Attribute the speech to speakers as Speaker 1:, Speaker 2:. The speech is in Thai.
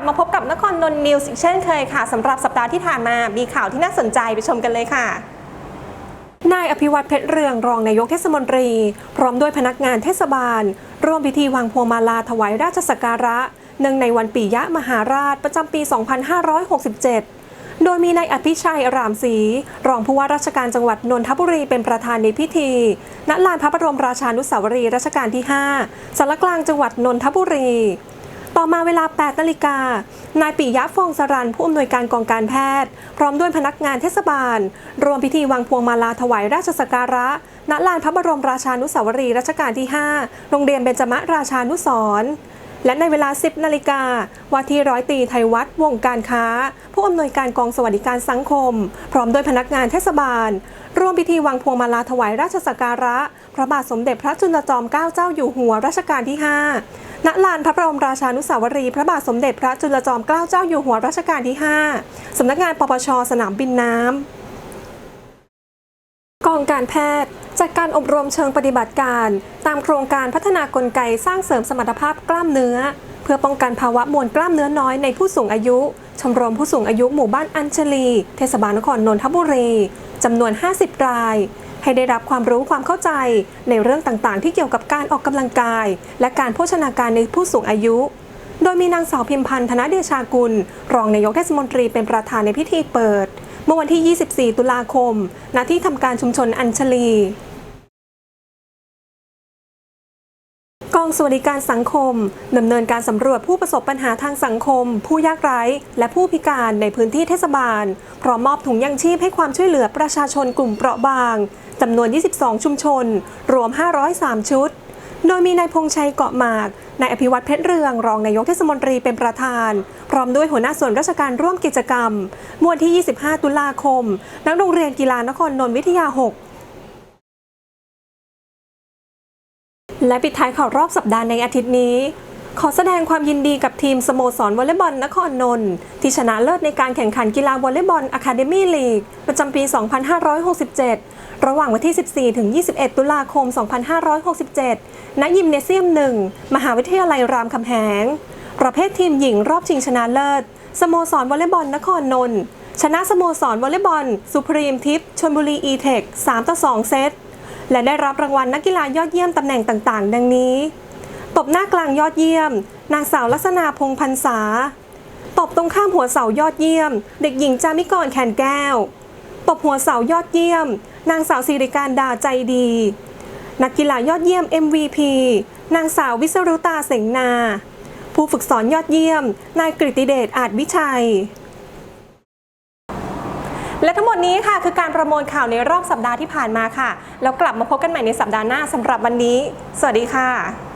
Speaker 1: ลับมาพบกับนครนนท์นิวส์อีกเช่นเคยค่ะสำหรับสัปดาห์ที่ผ่านมามีข่าวที่น่าสนใจไปชมกันเลยค่ะนายอภิวัตเพชรเรืองรองนายกเทศมนตรี พร้อมด้วยพนักงานเทศบาล ร่วมพิธีวางพวงมาลาถวายราชสักการะเนื่องในวันปียะมหาราชประจำปี 2567 โดยมีนายอภิชัยรามศรีรองผู้ว่าราชการจังหวัดนนทบุรีเป็นประธานในพิธีณลานพระบรมราชานุสาวรีย์รัชกาลที่ 5สารกลางจังหวัดนนทบุรี ต่อมาเวลา 8 นาฬิกา นายปิยะฟองสรันผู้อำนวยการกองการแพทย์ พร้อมด้วยพนักงานเทศบาล รวมพิธีวางพวงมาลาถวายราชสักการะ ณ ลานพระบรมราชานุสาวรีย์รัชกาลที่ 5 โรงเรียนเบญจมราชานุสรและในเวลา 10 นาฬิกาว่าที่ร้อยตีไทยวัฒน์วงการค้า ผู้อำนวยการกองสวัสดิการสังคม พร้อมด้วยพนักงานเทศบาล ร่วมพิธีวางพวงมาลาถวายราชสักการะ พระบาทสมเด็จพระจุลจอมเกล้าเจ้าอยู่หัวรัชกาลที่ 5 ณลานพระบรมราชานุสาวรีย์พระบาทสมเด็จพระจุลจอมเกล้าเจ้าอยู่หัวรัชกาลที่ 5 สำนักงานปปชสนามบินน้ำ กองการแพทย์จัดการอบรมเชิงปฏิบัติการ ตามโครงการพัฒนากลไกสร้างเสริมสมรรถภาพกล้ามเนื้อ เพื่อป้องกันภาวะมวลกล้ามเนื้อน้อยในผู้สูงอายุ ชมรมผู้สูงอายุหมู่บ้านอัญชลี เทศบาลนครนนทบุรีจำนวน 50 ราย ให้ได้รับความรู้ความเข้าใจในเรื่องต่างๆ ที่เกี่ยวกับการออกกำลังกาย และการโภชนาการในผู้สูงอายุ โดยมีนางสาวพิมพันธ์ธนเดชากุล รองนายกเทศมนตรีเป็นประธานในพิธีเปิด เมื่อวันที่ 24 ตุลาคม ณ ที่ทำการชุมชนอัญชลี องสวัสดิการสังคมดำเนินการสำรวจผู้ประสบปัญหาทางสังคม ผู้ยากไร้ และผู้พิการในพื้นที่เทศบาล พร้อมมอบถุงยังชีพให้ความช่วยเหลือประชาชนกลุ่มเปราะบางจำนวน 22 ชุมชน รวม 503 ชุด โดยมีนายพงชัยเกาะหมากนายอภิวัตเพชรเรืองรองนายกเทศมนตรีเป็นประธาน พร้อมด้วยหัวหน้าส่วนราชการร่วมกิจกรรมมวันที่ 25 ตุลาคมนักโรงเรียนกีฬานครนนท์วิทยา 6 และปิดท้ายข่าวรอบสัปดาห์ในอาทิตย์นี้ ขอแสดงความยินดีกับทีมสโมสรวอลเลย์บอลนครนนท์ที่ชนะเลิศในการแข่งขันกีฬาวอลเลย์บอลอะคาเดมี่ลีกประจำปี 2567 ระหว่างวันที่ 14 ถึง 21 ตุลาคม 2567 ณ ยิมเนเซียม 1 มหาวิทยาลัยรามคำแหง ประเภททีมหญิงรอบชิงชนะเลิศ สโมสรวอลเลย์บอลนครนนท์ชนะสโมสรวอลเลย์บอลสุพรีมทิพย์ชลบุรีอีเทค 3 ต่อ 2 เซต และได้รับรางวัลนักกีฬายอดเยี่ยมตำแหน่งต่างๆ ดังนี้ ตบหน้ากลางยอดเยี่ยม นางสาวลักษณาพงพันษา ตบตรงข้ามหัวเสายอดเยี่ยม เด็กหญิงจามิกรแขนแก้ว ตบหัวเสายอดเยี่ยม นางสาวสิริการดาใจดี นักกีฬายอดเยี่ยม MVP นางสาววิศรุตาเสงนา ผู้ฝึกสอนยอดเยี่ยม นายกฤติเดชอาจวิชัย และทั้งหมดนี้ค่ะคือการประมวลข่าวในรอบสัปดาห์ที่ผ่านมาค่ะ แล้วกลับมาพบกันใหม่ในสัปดาห์หน้าสำหรับวันนี้ สวัสดีค่ะ